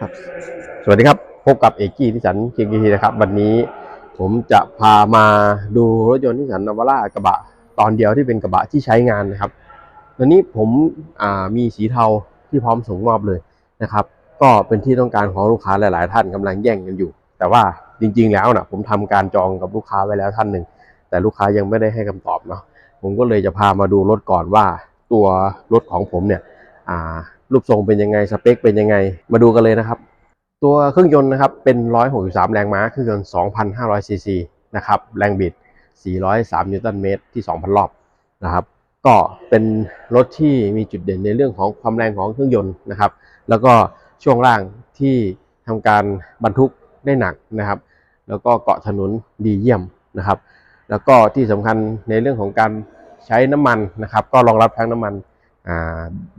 ครับสวัสดีครับ พบกับเอกกี้ที่สันเคียงกีนะครับ วันนี้ผมจะพามาดูรถยนต์ที่สันนาวาร่ากระบะตอนเดียวที่เป็นกระบะที่ใช้งานนะครับวันนี้ผมมีสีเทาที่พร้อมส่งมอบเลยนะครับ ก็เป็นที่ต้องการของลูกค้าหลาย ๆ ท่านกำลังแย่งกันอยู่ แต่ว่าจริง ๆ แล้วนะผมทำการจองกับลูกค้าไว้แล้วท่านหนึ่งแต่ลูกค้ายังไม่ได้ให้คำตอบเนาะผมก็เลยจะพามาดูรถก่อนว่าตัวรถของผมเนี่ย รูปทรงเป็นยังไงสเปคเป็นยังไง มาดูกันเลยนะครับ ตัวเครื่องยนต์นะครับเป็น 163 แรงม้า เครื่องยนต์ 2,500 ซีซีนะครับแรงบิด 403 นิวตันเมตรที่ 2,000 รอบนะครับ ก็เป็นรถที่มีจุดเด่นในเรื่องของความแรงของเครื่องยนต์นะครับ แล้วก็ช่วงล่างที่ทำการบรรทุกได้หนักนะครับ แล้วก็เกาะถนนดีเยี่ยมนะครับ แล้วก็ที่สำคัญในเรื่องของการใช้น้ำมันนะครับ ก็รองรับทั้งน้ำมัน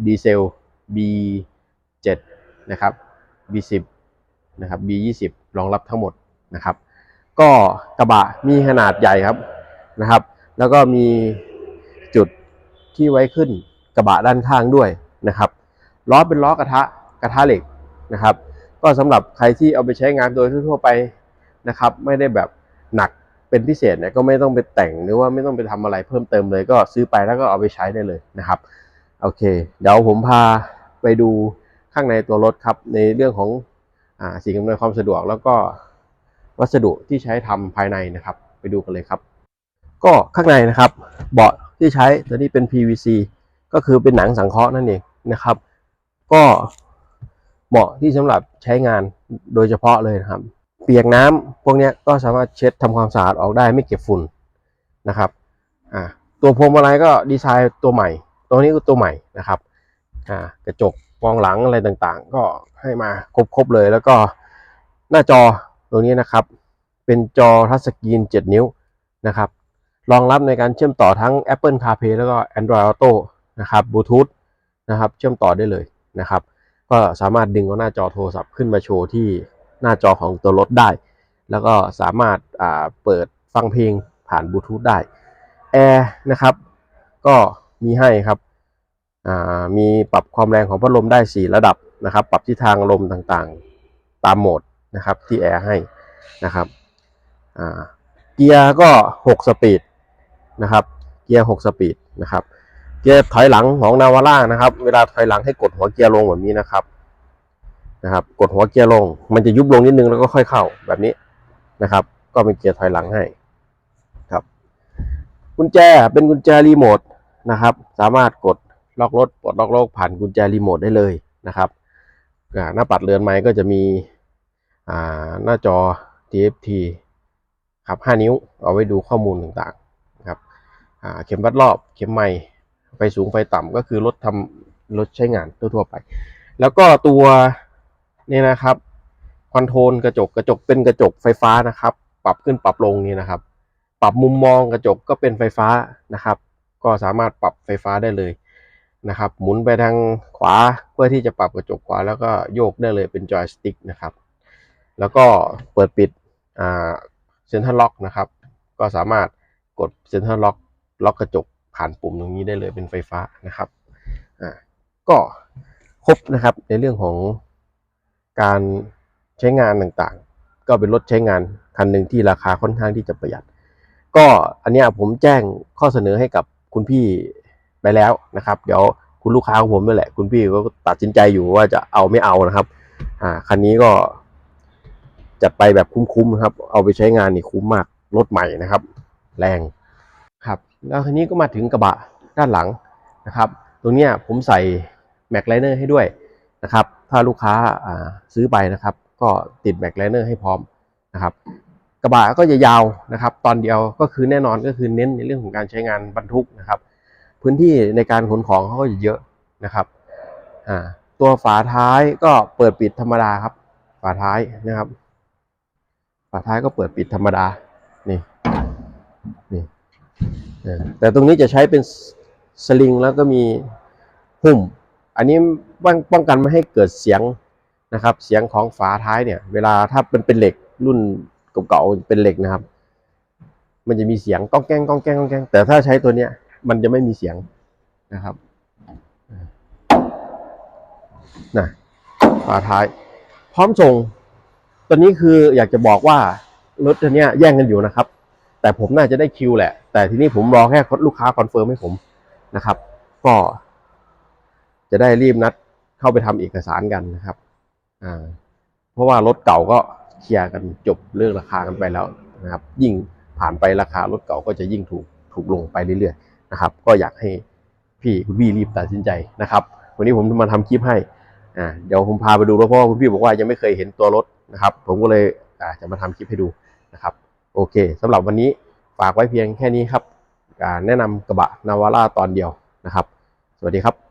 ดีเซล B7 นะครับ B10 นะครับ B20 รองรับทั้งหมดนะครับ ก็กระบะมีขนาดใหญ่ครับนะครับ แล้วก็มีจุดที่ไว้ขึ้นกระบะด้านข้างด้วยนะครับล้อเป็นล้อกระทะกระทะเหล็กนะครับ ก็สำหรับใครที่เอาไปใช้งานโดยทั่วไปนะครับ ไม่ได้แบบหนักเป็นพิเศษเนี่ยก็ไม่ต้องไปแต่งหรือว่าไม่ต้องไปทำอะไรเพิ่มเติมเลย ก็ซื้อไปแล้วก็เอาไปใช้ได้เลยนะครับ โอเค เดี๋ยวผมพา ไปดูข้างในตัวรถครับ ในเรื่องของอสิ่งอำนวยความสะดวก แล้วก็วัสดุที่ใช้ทำภายในนะครับ ไปดูกันเลยครับ ก็ข้างในนะครับ เบาะที่ใช้ตัวนี้เป็น PVC ก็คือเป็นหนังสังเคราะห์นั่นเองนะครับ ก็เหมาะที่สำหรับใช้งานโดยเฉพาะเลยนะครับ เปียกน้ำพวกนี้ก็สามารถเช็ดทำความสะอาดออกได้ไม่เก็บฝุ่นนะครับอ่าตัวพวงมาลัยก็ดีไซน์ตัวใหม่ ตัวนี้ก็ตัวใหม่นะครับ อ่ากระจกมองหลังอะไรต่างๆ ก็ให้มาครบๆเลยแล้วก็หน้าจอตัวนี้นะครับ เป็นจอทัชสกรีน 7 นิ้วนะครับรองรับในการเชื่อมต่อทั้ง Apple CarPlay แล้วก็ Android Auto นะครับ Bluetooth นะครับ เชื่อมต่อได้เลยนะครับ ก็สามารถดึงเอาหน้าจอโทรศัพท์ขึ้นมาโชว์ที่หน้าจอของตัวรถได้ แล้วก็สามารถาเปิดฟังเพลงผ่านบลูทูธได้แอร์นะครับ ก็มีให้ครับ มีปรับความแรงของพัดลมได้ 4 ระดับนะครับ ปรับทิศทางลมต่างๆ ตามโหมดนะครับที่แอร์ให้นะครับเกียร์ก็ 6 สปีดนะครับ เกียร์ 6 สปีดนะครับ เกียร์ถอยหลังของนาวาร่านะครับ เวลาถอยหลังให้กดหัวเกียร์ลงแบบนี้นะครับนะครับ กดหัวเกียร์ลง มันจะยุบลงนิดนึงแล้วก็ค่อยเข้าแบบนี้นะครับ ก็เป็นเกียร์ถอยหลังให้ครับ กุญแจเป็นกุญแจรีโมทนะครับ สามารถกด ล็อกรถปลดล็อกรถผ่านกุญแจรีโมทได้เลยนะครับหน้าปัดเรือนไม้ก็จะมีหน้าจอ TFT ครับ 5 นิ้ว เอาไว้ดูข้อมูลต่างๆครับเข็มวัดรอบเข็มไม้ไฟสูงไฟต่ำก็คือรถทำรถใช้งานทั่วๆไป แล้วก็ตัวนี่นะครับคอนโทรลกระจกกระจกเป็นกระจกไฟฟ้านะครับ ปรับขึ้นปรับลงนี่นะครับ ปรับมุมมองกระจกก็เป็นไฟฟ้านะครับ ก็สามารถปรับไฟฟ้าได้เลย นะครับ หมุนไปทางขวาเพื่อที่จะปรับกระจกขวาแล้วก็โยกได้เลยเป็นจอยสติ๊กนะครับ แล้วก็เปิดปิดเซ็นทรัลล็อกนะครับ ก็สามารถกดเซ็นทรัลล็อกล็อกกระจกผ่านปุ่มตรงนี้ได้เลยเป็นไฟฟ้านะครับอ่าก็ครบนะครับในเรื่องของการใช้งานต่างๆ ก็เป็นรถใช้งานคันหนึ่งที่ราคาค่อนข้างที่จะประหยัด ก็อันนี้ผมแจ้งข้อเสนอให้กับคุณพี่ ไปแล้วนะครับ เดี๋ยวคุณลูกค้าของผมนั่แหละ คุณพี่ก็ตัดสินใจอยู่ว่าจะเอาไม่เอานะครับ อ่าคันนี้ก็จัดไปแบบคุ้มๆนะครับ เอาไปใช้งานนี่คุ้มมากรถใหม่นะครับ แรงครับแล้วคันนี้ก็มาถึงกระบะด้านหลังนะครับ ตรงนี้ผมใส่แม็กไลเนอร์ให้ด้วยนะครับ ถ้าลูกค้าอ่าซื้อไปนะครับ ก็ติดแม็กไลเนอร์ให้พร้อมนะครับ กระบะก็จะยาวนะครับ ตอนเดียวก็คือแน่นอนก็คือเน้นในเรื่องของการใช้งานบรรทุกนะครับ พื้นที่ในการขนของเขาก็จะเยอะนะครับอ่าตัวฝาท้ายก็เปิดปิดธรรมดาครับ ฝาท้ายนะครับ ฝาท้ายก็เปิดปิดธรรมดานี่นี่แต่ตรงนี้จะใช้เป็นสลิงแล้วก็มีหุ้ม อันนี้ป้องป้องกันไม่ให้เกิดเสียงนะครับ เสียงของฝาท้ายเนี่ย เวลาถ้าเป็นเป็นเหล็กรุ่นเก่าๆเป็นเหล็กนะครับ มันจะมีเสียงก้องแก้งก้องแก้งก้องแก้งแต่ถ้าใช้ตัวเนี้ย มันจะไม่มีเสียงนะครับนะฝาท้าย พร้อมส่งตอนนี้คืออยากจะบอกว่ารถคันเนี้ยแย่งกันอยู่นะครับ แต่ผมน่าจะได้คิวแหละ แต่ทีนี้ผมรอแค่ลูกค้าคอนเฟิร์มให้ผมนะครับ ก็ จะได้รีบนัดเข้าไปทำเอกสารกันนะครับอ่าเพราะว่ารถเก่าก็เคลียร์กันจบเรื่องราคากันไปแล้วนะครับ ยิ่งผ่านไปราคารถเก่าก็จะยิ่งถูกถูกลงไปเรื่อยๆ นะครับ ก็อยากให้พี่คุณพี่รีบตัดสินใจนะครับ วันนี้ผมมาทำคลิปให้อ่าเดี๋ยวผมพาไปดูรถเพราะว่าคุณพี่บอกว่ายังไม่เคยเห็นตัวรถนะครับ ผมก็เลยอ่าจะมาทำคลิปให้ดูนะครับ โอเคสำหรับวันนี้ฝากไว้เพียงแค่นี้ครับการแนะนำกระบะนาวาร่าตอนเดียวนะครับ สวัสดีครับ